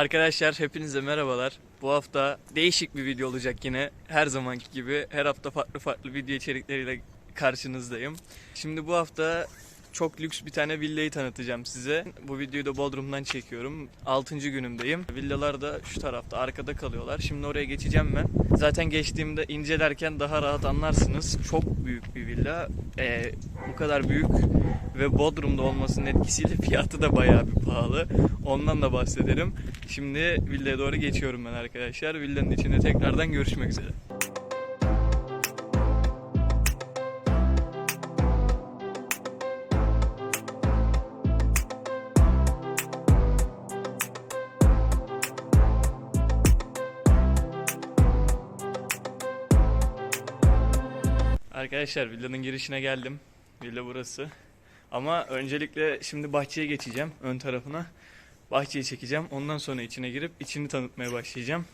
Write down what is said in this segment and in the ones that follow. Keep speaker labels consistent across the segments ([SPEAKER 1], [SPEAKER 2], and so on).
[SPEAKER 1] Arkadaşlar hepinize merhabalar. Bu hafta değişik bir video olacak yine. Her zamanki gibi her hafta farklı farklı video içerikleriyle karşınızdayım. Şimdi bu hafta çok lüks bir tane villayı tanıtacağım size. Bu videoyu da Bodrum'dan çekiyorum. 6. günümdeyim. Villalar da şu tarafta arkada kalıyorlar. Şimdi oraya geçeceğim ben. Zaten geçtiğimde incelerken daha rahat anlarsınız. Çok büyük bir villa. Ee, bu kadar büyük ve Bodrum'da olmasının etkisiyle fiyatı da bayağı bir pahalı. Ondan da bahsederim. Şimdi villaya doğru geçiyorum ben arkadaşlar. Villanın içinde tekrardan görüşmek üzere. Arkadaşlar villanın girişine geldim. Villa burası. Ama öncelikle şimdi bahçeye geçeceğim ön tarafına. Bahçeyi çekeceğim. Ondan sonra içine girip içini tanıtmaya başlayacağım.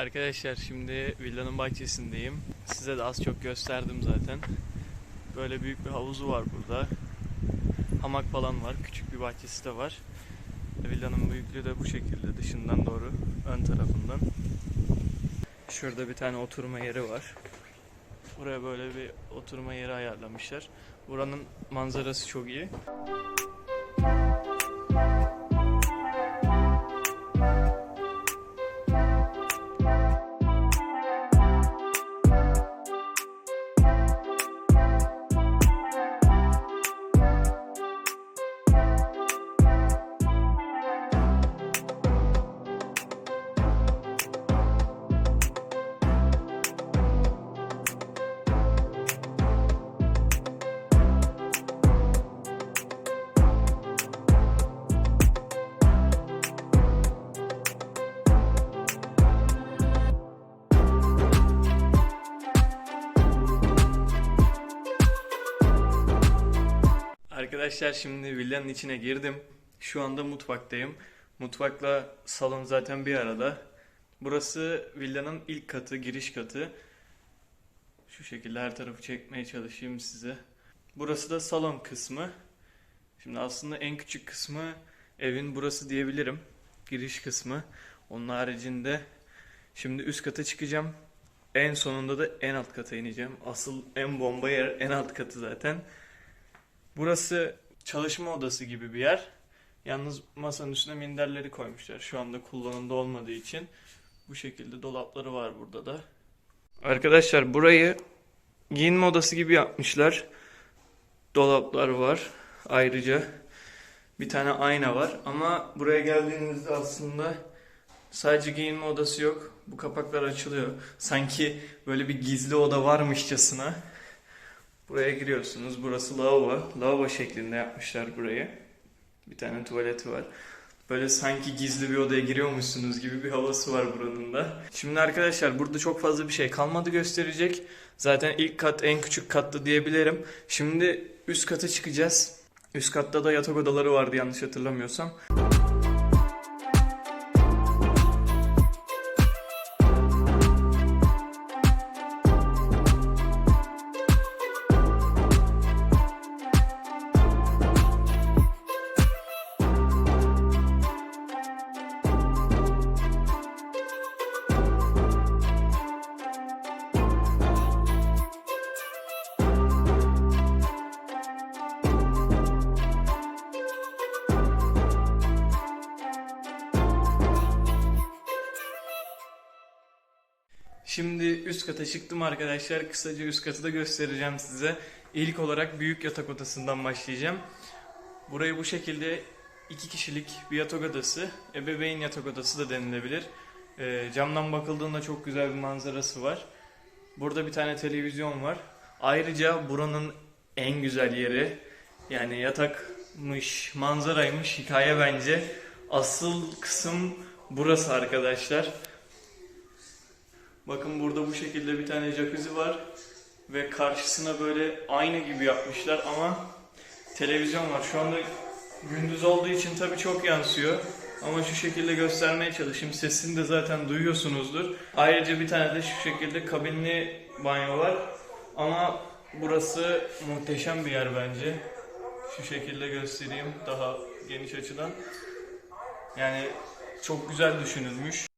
[SPEAKER 1] Arkadaşlar şimdi villanın bahçesindeyim. Size de az çok gösterdim zaten. Böyle büyük bir havuzu var burada. Hamak falan var. Küçük bir bahçesi de var. Villanın büyüklüğü de bu şekilde dışından doğru ön tarafından. Şurada bir tane oturma yeri var. Buraya böyle bir oturma yeri ayarlamışlar. Buranın manzarası çok iyi. Arkadaşlar şimdi villanın içine girdim. Şu anda mutfaktayım. Mutfakla salon zaten bir arada. Burası villanın ilk katı, giriş katı. Şu şekilde her tarafı çekmeye çalışayım size. Burası da salon kısmı. Şimdi aslında en küçük kısmı evin burası diyebilirim. Giriş kısmı. Onun haricinde şimdi üst kata çıkacağım. En sonunda da en alt kata ineceğim. Asıl en bomba yer en alt katı zaten. Burası çalışma odası gibi bir yer. Yalnız masanın üstüne minderleri koymuşlar. Şu anda kullanımda olmadığı için. Bu şekilde dolapları var burada da. Arkadaşlar burayı giyinme odası gibi yapmışlar. Dolaplar var. Ayrıca bir tane ayna var. Ama buraya geldiğinizde aslında sadece giyinme odası yok. Bu kapaklar açılıyor. Sanki böyle bir gizli oda varmışçasına. Buraya giriyorsunuz. Burası lavabo. Lavabo şeklinde yapmışlar burayı. Bir tane tuvaleti var. Böyle sanki gizli bir odaya giriyormuşsunuz gibi bir havası var buranın da. Şimdi arkadaşlar burada çok fazla bir şey kalmadı gösterecek. Zaten ilk kat en küçük kattı diyebilirim. Şimdi üst kata çıkacağız. Üst katta da yatak odaları vardı yanlış hatırlamıyorsam. Şimdi üst kata çıktım arkadaşlar. Kısaca üst katı da göstereceğim size. İlk olarak büyük yatak odasından başlayacağım. Burayı bu şekilde iki kişilik bir yatak odası, ebeveyn yatak odası da denilebilir. Ee, camdan bakıldığında çok güzel bir manzarası var. Burada bir tane televizyon var. Ayrıca buranın en güzel yeri Yani yatakmış, manzaraymış hikaye bence. Asıl kısım burası arkadaşlar. Bakın burada bu şekilde bir tane jacuzzi var. Ve karşısına böyle ayna gibi yapmışlar ama televizyon var. Şu anda gündüz olduğu için tabii çok yansıyor. Ama şu şekilde göstermeye çalışayım. Sesini de zaten duyuyorsunuzdur. Ayrıca bir tane de şu şekilde kabinli banyo var. Ama burası muhteşem bir yer bence. Şu şekilde göstereyim daha geniş açıdan. Yani çok güzel düşünülmüş.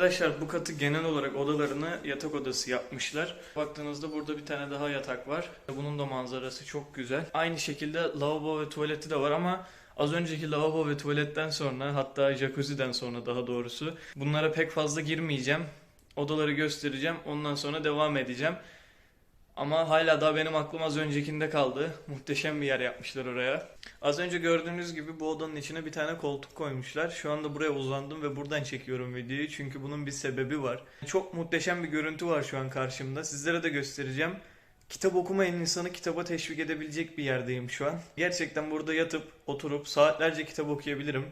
[SPEAKER 1] Arkadaşlar bu katı genel olarak odalarını yatak odası yapmışlar. Baktığınızda burada bir tane daha yatak var. Bunun da manzarası çok güzel. Aynı şekilde lavabo ve tuvaleti de var ama az önceki lavabo ve tuvaletten sonra hatta jacuzzi'den sonra daha doğrusu bunlara pek fazla girmeyeceğim. Odaları göstereceğim. Ondan sonra devam edeceğim. Ama hala daha benim aklım az öncekinde kaldı. Muhteşem bir yer yapmışlar oraya. Az önce gördüğünüz gibi bu odanın içine bir tane koltuk koymuşlar. Şu anda buraya uzandım ve buradan çekiyorum videoyu. Çünkü bunun bir sebebi var. Çok muhteşem bir görüntü var şu an karşımda. Sizlere de göstereceğim. Kitap okumayan insanı kitaba teşvik edebilecek bir yerdeyim şu an. Gerçekten burada yatıp oturup saatlerce kitap okuyabilirim.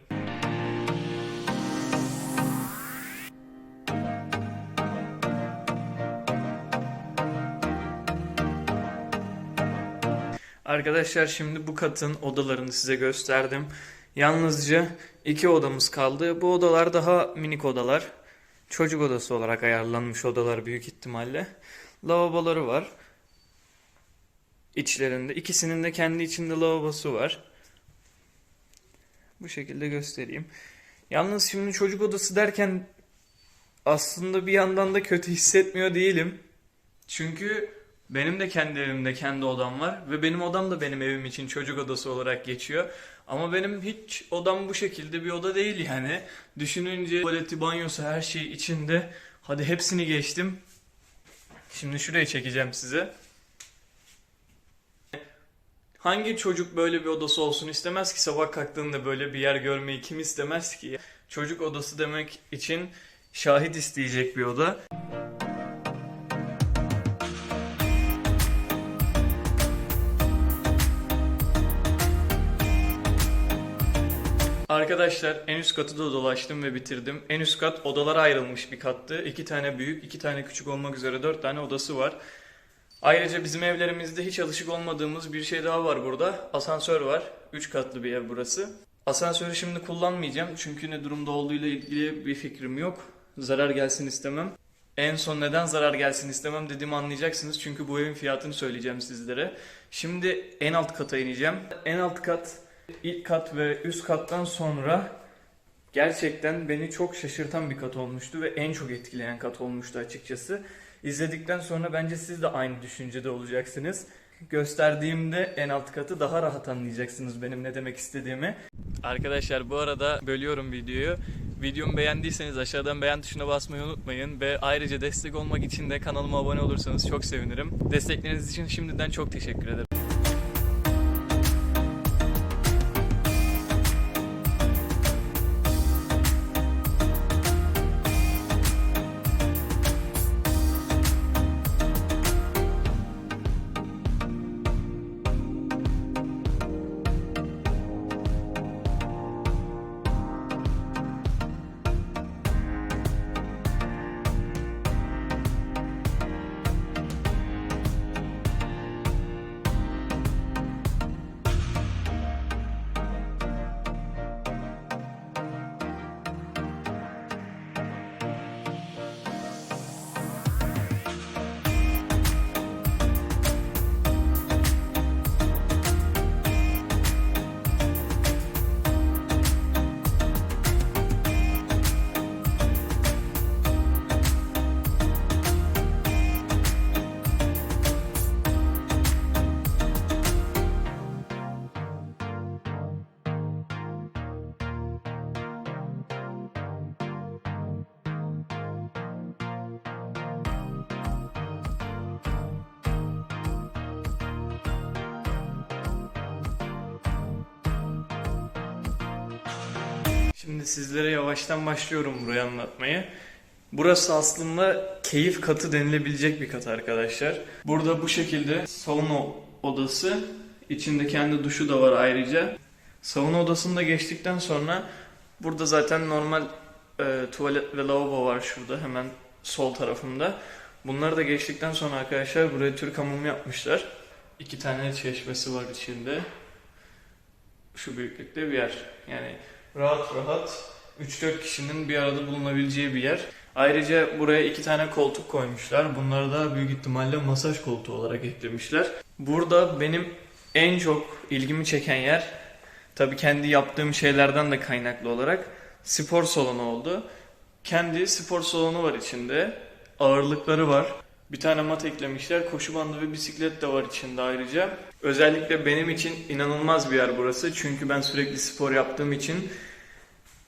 [SPEAKER 1] Arkadaşlar şimdi bu katın odalarını size gösterdim. Yalnızca iki odamız kaldı. Bu odalar daha minik odalar. Çocuk odası olarak ayarlanmış odalar büyük ihtimalle. Lavaboları var. İçlerinde. İkisinin de kendi içinde lavabosu var. Bu şekilde göstereyim. Yalnız şimdi çocuk odası derken aslında bir yandan da kötü hissetmiyor değilim. Çünkü benim de kendi evimde kendi odam var ve benim odam da benim evim için çocuk odası olarak geçiyor. Ama benim hiç odam bu şekilde bir oda değil yani. Düşününce tuvaleti, banyosu her şey içinde. Hadi hepsini geçtim. Şimdi şurayı çekeceğim size. Hangi çocuk böyle bir odası olsun istemez ki sabah kalktığında böyle bir yer görmeyi kim istemez ki? Çocuk odası demek için şahit isteyecek bir oda. Arkadaşlar en üst katı da dolaştım ve bitirdim. En üst kat odalara ayrılmış bir kattı. İki tane büyük, iki tane küçük olmak üzere dört tane odası var. Ayrıca bizim evlerimizde hiç alışık olmadığımız bir şey daha var burada. Asansör var. Üç katlı bir ev burası. Asansörü şimdi kullanmayacağım çünkü ne durumda olduğuyla ilgili bir fikrim yok. Zarar gelsin istemem. En son neden zarar gelsin istemem dediğimi anlayacaksınız çünkü bu evin fiyatını söyleyeceğim sizlere. Şimdi en alt kata ineceğim. En alt kat ilk kat ve üst kattan sonra gerçekten beni çok şaşırtan bir kat olmuştu ve en çok etkileyen kat olmuştu açıkçası. İzledikten sonra bence siz de aynı düşüncede olacaksınız. Gösterdiğimde en alt katı daha rahat anlayacaksınız benim ne demek istediğimi. Arkadaşlar bu arada bölüyorum videoyu. Videomu beğendiyseniz aşağıdan beğen tuşuna basmayı unutmayın ve ayrıca destek olmak için de kanalıma abone olursanız çok sevinirim. Destekleriniz için şimdiden çok teşekkür ederim. Şimdi sizlere yavaştan başlıyorum burayı anlatmayı. Burası aslında keyif katı denilebilecek bir kat arkadaşlar. Burada bu şekilde sauna odası, içinde kendi duşu da var ayrıca. Sauna odasında geçtikten sonra burada zaten normal e, tuvalet ve lavabo var şurada hemen sol tarafımda. Bunları da geçtikten sonra arkadaşlar buraya Türk hamamı yapmışlar. İki tane çeşmesi var içinde. Şu büyüklükte bir yer. Yani rahat rahat 3-4 kişinin bir arada bulunabileceği bir yer. Ayrıca buraya iki tane koltuk koymuşlar. Bunları da büyük ihtimalle masaj koltuğu olarak eklemişler. Burada benim en çok ilgimi çeken yer tabii kendi yaptığım şeylerden de kaynaklı olarak spor salonu oldu. Kendi spor salonu var içinde. Ağırlıkları var. Bir tane mat eklemişler. Koşu bandı ve bisiklet de var içinde ayrıca. Özellikle benim için inanılmaz bir yer burası. Çünkü ben sürekli spor yaptığım için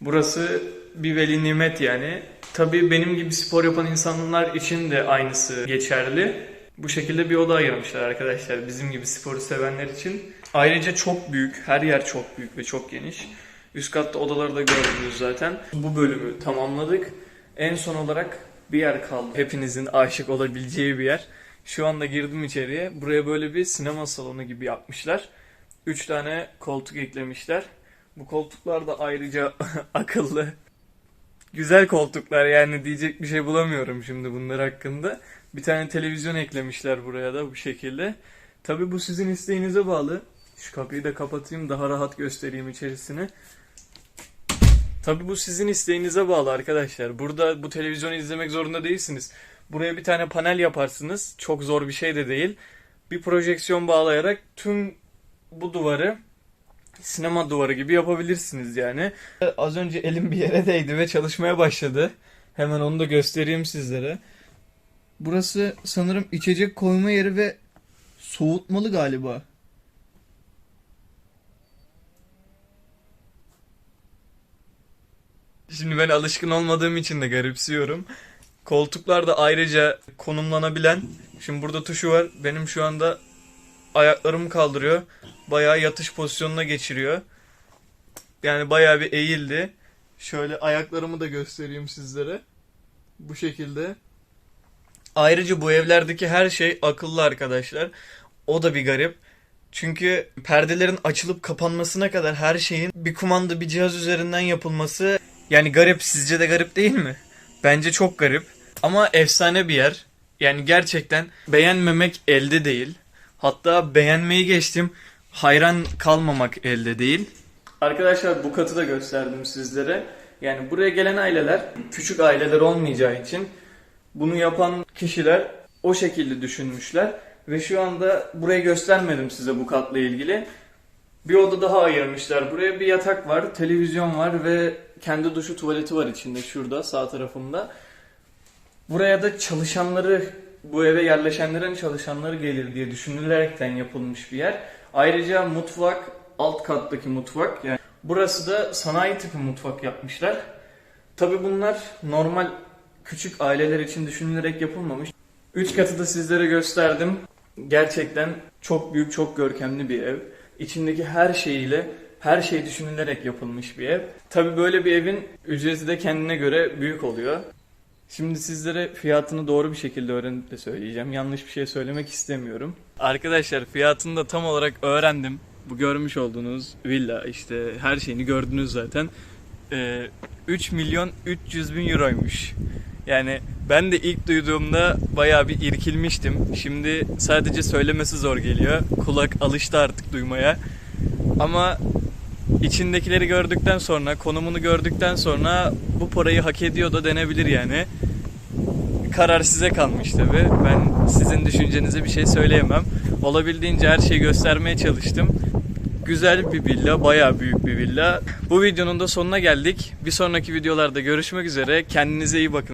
[SPEAKER 1] burası bir veli nimet yani. Tabii benim gibi spor yapan insanlar için de aynısı geçerli. Bu şekilde bir oda ayırmışlar arkadaşlar bizim gibi sporu sevenler için. Ayrıca çok büyük, her yer çok büyük ve çok geniş. Üst katta odaları da gördünüz zaten. Bu bölümü tamamladık. En son olarak bir yer kaldı. Hepinizin aşık olabileceği bir yer. Şu anda girdim içeriye. Buraya böyle bir sinema salonu gibi yapmışlar. Üç tane koltuk eklemişler. Bu koltuklar da ayrıca akıllı. Güzel koltuklar yani diyecek bir şey bulamıyorum şimdi bunlar hakkında. Bir tane televizyon eklemişler buraya da bu şekilde. Tabi bu sizin isteğinize bağlı. Şu kapıyı da kapatayım daha rahat göstereyim içerisini. Tabi bu sizin isteğinize bağlı arkadaşlar. Burada bu televizyonu izlemek zorunda değilsiniz. Buraya bir tane panel yaparsınız. Çok zor bir şey de değil. Bir projeksiyon bağlayarak tüm bu duvarı sinema duvarı gibi yapabilirsiniz yani. Az önce elim bir yere değdi ve çalışmaya başladı. Hemen onu da göstereyim sizlere. Burası sanırım içecek koyma yeri ve soğutmalı galiba. Şimdi ben alışkın olmadığım için de garipsiyorum. Koltuklar da ayrıca konumlanabilen. Şimdi burada tuşu var. Benim şu anda ayaklarımı kaldırıyor. Bayağı yatış pozisyonuna geçiriyor. Yani bayağı bir eğildi. Şöyle ayaklarımı da göstereyim sizlere. Bu şekilde. Ayrıca bu evlerdeki her şey akıllı arkadaşlar. O da bir garip. Çünkü perdelerin açılıp kapanmasına kadar her şeyin bir kumanda bir cihaz üzerinden yapılması yani garip sizce de garip değil mi? Bence çok garip. Ama efsane bir yer. Yani gerçekten beğenmemek elde değil. Hatta beğenmeyi geçtim. Hayran kalmamak elde değil. Arkadaşlar bu katı da gösterdim sizlere. Yani buraya gelen aileler küçük aileler olmayacağı için bunu yapan kişiler o şekilde düşünmüşler. Ve şu anda burayı göstermedim size bu katla ilgili. Bir oda daha ayırmışlar. Buraya bir yatak var, televizyon var ve kendi duşu tuvaleti var içinde şurada sağ tarafımda. Buraya da çalışanları, bu eve yerleşenlerin çalışanları gelir diye düşünülerekten yapılmış bir yer. Ayrıca mutfak, alt kattaki mutfak. Yani burası da sanayi tipi mutfak yapmışlar. Tabi bunlar normal küçük aileler için düşünülerek yapılmamış. Üç katı da sizlere gösterdim. Gerçekten çok büyük, çok görkemli bir ev. İçindeki her şeyiyle her şey düşünülerek yapılmış bir ev. Tabi böyle bir evin ücreti de kendine göre büyük oluyor. Şimdi sizlere fiyatını doğru bir şekilde öğrenip de söyleyeceğim. Yanlış bir şey söylemek istemiyorum. Arkadaşlar fiyatını da tam olarak öğrendim. Bu görmüş olduğunuz villa işte her şeyini gördünüz zaten. Ee, 3 milyon 300 bin euroymuş. Yani ben de ilk duyduğumda bayağı bir irkilmiştim. Şimdi sadece söylemesi zor geliyor. Kulak alıştı artık duymaya. Ama içindekileri gördükten sonra, konumunu gördükten sonra bu parayı hak ediyor da denebilir yani. Karar size kalmış tabi. Ben sizin düşüncenize bir şey söyleyemem. Olabildiğince her şeyi göstermeye çalıştım. Güzel bir villa, bayağı büyük bir villa. Bu videonun da sonuna geldik. Bir sonraki videolarda görüşmek üzere. Kendinize iyi bakın.